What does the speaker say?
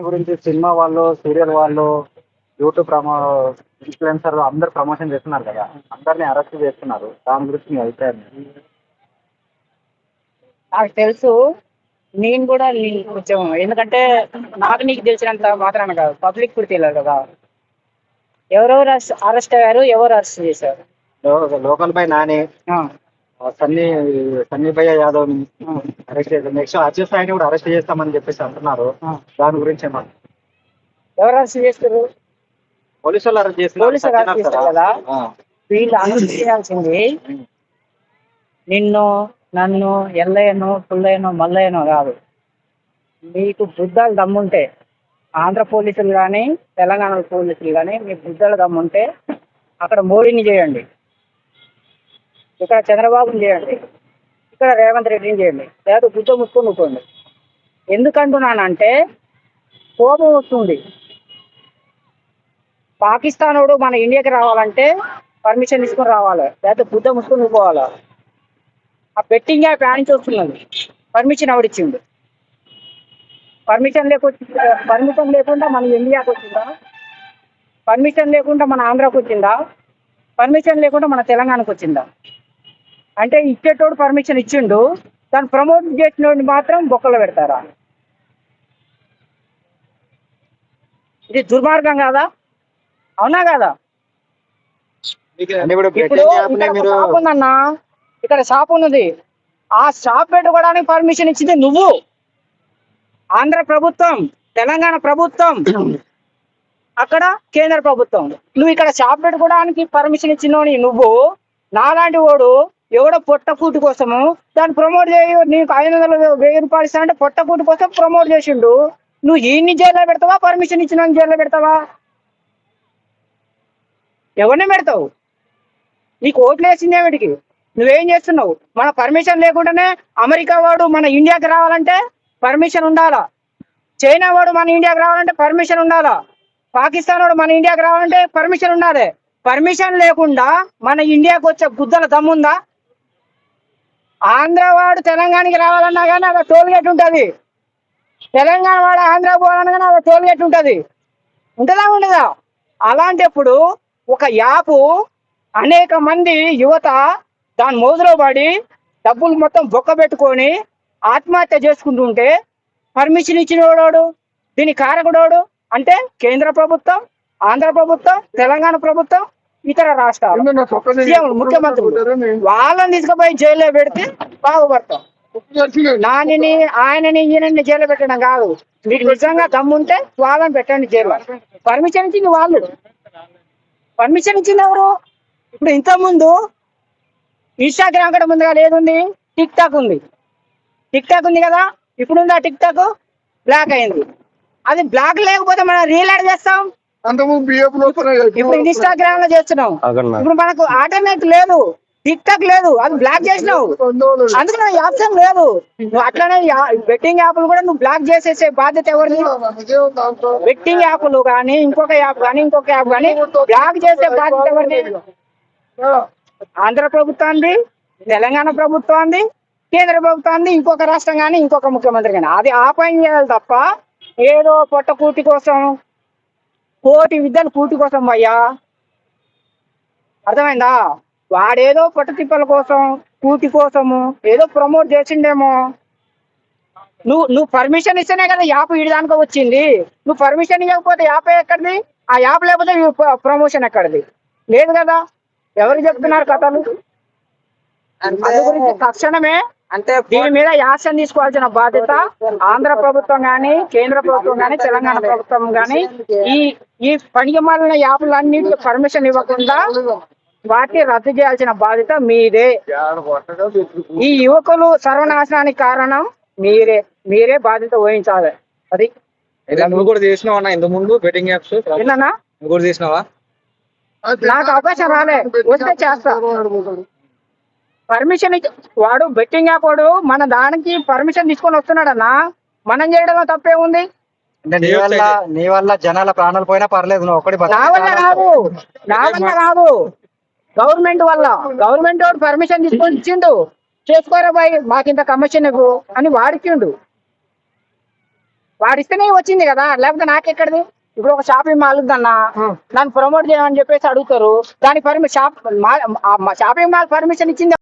గురించి సినిమా వాళ్ళు సీరియల్ వాళ్ళు యూట్యూబ్ ప్రమో ఇన్ఫ్లుయెన్సర్ అందరు ప్రమోషన్ చేస్తున్నారు కదా. అందరిని అరెస్ట్ చేస్తున్నారు. దాని గురించి మీ అభిప్రాయం? నాకు తెలుసు. నేను కూడా కొంచెం ఎందుకంటే నాకు నీకు తెలిసినంత మాత్రాన కాదు. పబ్లిక్ కూడా తెలియదు కదా. ఎవరెవరు అరెస్ట్ అయ్యారు? ఎవరు అరెస్ట్ చేశారు? లోకల్ బై నాని సన్నీ సన్నీ భయ్య యాదవ్ని అరెస్ట్ చేశారు నెక్స్ట్ అజయ్ సాయిని కూడా అరెస్ట్ చేస్తామని చెప్పేసి అంటున్నారు. దాని గురించి ఎవరు అరెస్ట్ చేస్తారు పోలీసు వాళ్ళు అరెస్ట్ చేస్తారు సారా? కదా? ఆ. వీళ్ళు అరెస్ట్ చేయాల్సింది నిన్ను నన్ను ఎల్లయ్యను పుల్లయ్యను మల్లయ్యను కాదు మీకు బుద్ధాలు దమ్ముంటే ఆంధ్ర పోలీసులు కానీ తెలంగాణ పోలీసులు కానీ మీ బుద్ధాలు దమ్ముంటే అక్కడ మోడీని చేయండి ఇక్కడ చంద్రబాబుని చేయండి. ఇక్కడ రేవంత్ రెడ్డిని చేయండి. లేదా బుద్ధ ముసుకొని ఊకోండి ఎందుకంటున్నానంటే కోపం వస్తుంది. పాకిస్తానోడు మన ఇండియాకి రావాలంటే పర్మిషన్ తీసుకొని రావాలి. లేకపోతే బుద్ధ ముసుకొని పోవాలి ఆ బెట్టింగ్ యాప్ యాడ్ నుంచి వస్తున్నది. పర్మిషన్ ఎవడిచ్చిండు పర్మిషన్ లేకుండా పర్మిషన్ లేకుండా మన ఇండియాకి వచ్చిందా? పర్మిషన్ లేకుండా మన ఆంధ్రాకి వచ్చిందా? పర్మిషన్ లేకుండా మన తెలంగాణకు వచ్చిందా? అంటే ఇచ్చేటోడు పర్మిషన్ ఇచ్చిండు దాన్ని ప్రమోట్ చేసినోడిని మాత్రం బొక్కలో పెడతారా? ఇది దుర్మార్గం కాదా? అవునా కదా? ఇప్పుడు షాప్ ఉందన్న ఇక్కడ షాప్ ఉన్నది. ఆ షాప్ పెట్టుకోవడానికి పర్మిషన్ ఇచ్చింది నువ్వు. ఆంధ్ర ప్రభుత్వం తెలంగాణ ప్రభుత్వం అక్కడ కేంద్ర ప్రభుత్వం. నువ్వు ఇక్కడ షాప్ పెట్టుకోవడానికి పర్మిషన్ ఇచ్చినోని నువ్వు నాలాంటి వాడు ఎవడో పొట్టకూటి కోసము దాన్ని ప్రమోట్ చేయ నీకు ఐదు వందలు వెయ్యి రూపాయలు ఇస్తానంటే పొట్టకూటి కోసం ప్రమోట్ చేసిండు. నువ్వు ఈయన్ని జైల్లో పెడతావా? పర్మిషన్ ఇచ్చిన జైల్లో పెడతావా? ఎవరిని పెడతావు? నీకు ఓట్లు వేసింది ఏమిటికి నువ్వేం చేస్తున్నావు? మన పర్మిషన్ లేకుండానే అమెరికా వాడు మన ఇండియాకి రావాలంటే పర్మిషన్ ఉండాలా? చైనా వాడు మన ఇండియాకి రావాలంటే పర్మిషన్ ఉండాలా? పాకిస్తాన్ వాడు మన ఇండియాకి రావాలంటే పర్మిషన్ ఉండాలి. పర్మిషన్ లేకుండా మన ఇండియాకి వచ్చే గుద్దల దమ్ముందా? ఆంధ్ర వాడు తెలంగాణకి రావాలన్నా కానీ అక్కడ టోల్ గేట్ ఉంటుంది. తెలంగాణ వాడు ఆంధ్ర పోవాలన్నా కానీ అక్కడ టోల్ గేట్ ఉంటుంది. ఉంటుందా ఉండదా? అలాంటప్పుడు ఒక యాపు అనేక మంది యువత దాని మోజులో పడి డబ్బులు మొత్తం బొక్క పెట్టుకొని ఆత్మహత్య చేసుకుంటుంటే పర్మిషన్ ఇచ్చినోడు దీని కారకుడోడు అంటే కేంద్ర ప్రభుత్వం ఆంధ్ర ప్రభుత్వం తెలంగాణ ప్రభుత్వం ఇతర రాష్ట్రాలు. సీఎంలు, ముఖ్యమంత్రులు వాళ్ళని తీసుకుపోయి జైల్లో పెడితే బాగుపడతాం. నానిని ఆయనని ఈయనని జైల్లో పెట్టడం కాదు. మీకు నిజంగా దమ్ముంటే వాళ్ళని పెట్టండి జైల్లో. పర్మిషన్ ఇచ్చింది వాళ్ళు. పర్మిషన్ ఇచ్చింది ఎవరు? ఇప్పుడు ఇంత ముందు ఇన్స్టాగ్రామ్ కూడా ముందుగా లేదుంది. టిక్ టాక్ ఉంది. టిక్ టాక్ ఉంది కదా? ఇప్పుడు ఉందా టిక్ టాక్ బ్లాక్ అయింది. అది బ్లాక్ లేకపోతే మనం రీల్ యాడ్ చేస్తాం? అంతకుముందు బిఎఫ్లో ఇప్పుడు ఇన్స్టాగ్రామ్లో చేస్తున్నాం ఇప్పుడు మనకు ఆల్టర్నేట్ లేదు టిక్ టాక్ లేదు అది బ్లాక్ చేసినావు. అందుకని ఆప్షన్ లేదు. నువ్వు అట్లనే బెట్టింగ్ యాప్లు కూడా నువ్వు బ్లాక్ చేసేసే బాధ్యత ఎవరిది? బెట్టింగ్ యాప్లు కానీ ఇంకొక యాప్ కానీ ఇంకొక యాప్ కానీ బ్లాక్ చేసే బాధ్యత ఎవరిది? ఆంధ్ర ప్రభుత్వాన్ని తెలంగాణ ప్రభుత్వాన్ని కేంద్ర ప్రభుత్వాన్ని ఇంకొక రాష్ట్రం కానీ ఇంకొక ముఖ్యమంత్రి కానీ అది ఆ పని చేయాలి తప్ప ఏదో పొట్ట కూటి కోసం కోటి విద్యలు కూటి కోసం అయ్యా. అర్థమైందా? వాడేదో పట్టుతిప్పల కోసం కూటి కోసము ఏదో ప్రమోట్ చేసిండేమో. నువ్వు నువ్వు పర్మిషన్ ఇస్తేనే కదా యాప్ దానికో వచ్చింది. నువ్వు పర్మిషన్ ఇవ్వకపోతే యాప్ ఎక్కడిది? ఆ యాప్ లేకపోతే ప్రమోషన్ ఎక్కడిది? లేదు కదా? ఎవరు చెప్తున్నారు కథలు? అందు గురించి తక్షణమే అంటే దీని మీద యాక్షన్ తీసుకోవాల్సిన బాధ్యత ఆంధ్ర ప్రభుత్వం గాని కేంద్ర ప్రభుత్వం గాని తెలంగాణ ప్రభుత్వం గాని ఈ ఈ పనికి మాలిన యాప్లన్నిటికీ పర్మిషన్ ఇవ్వకుండా వాటిని రద్దు చేయాల్సిన బాధ్యత మీదే. ఈ యువకులు సర్వనాశనానికి కారణం మీరే మీరే బాధ్యత వహించాలి. అది నువ్వు కూడా చేసినావా అన్న ఇంత ముందు బెట్టింగ్ యాప్స్ నువ్వు కూడా చేసినావా? నాకు అవకాశం రాలే. వస్తే చేస్తా. పర్మిషన్ వాడు బెట్టింగ్ యాప్ వాడు మన దానికి పర్మిషన్ తీసుకొని వస్తున్నాడన్నా మనం చేయడంలో తప్పే ఉంది? అంటే నీ వల్ల నీ వల్ల జనాల ప్రాణాలు పోయినా పర్లేదు నువ్వు ఒకటి నా వల్ల రాదు నా వల్ల రాదు గవర్నమెంట్ వల్ల. గవర్నమెంట్ వాడు పర్మిషన్ తీసుకొని ఇచ్చిండు. చేసుకోరా బాయ్ మాకింత కమిషన్ ఇవ్వు అని వాడిచ్చిండు. వాడిస్తేనే వచ్చింది కదా లేకపోతే నాకెక్కడిది? ఇప్పుడు ఒక షాపింగ్ మాల్ ఉందన్న నన్ను ప్రమోట్ చేయమని చెప్పేసి అడుగుతారు. దాని permission shop shopping mall permission ఇచ్చింది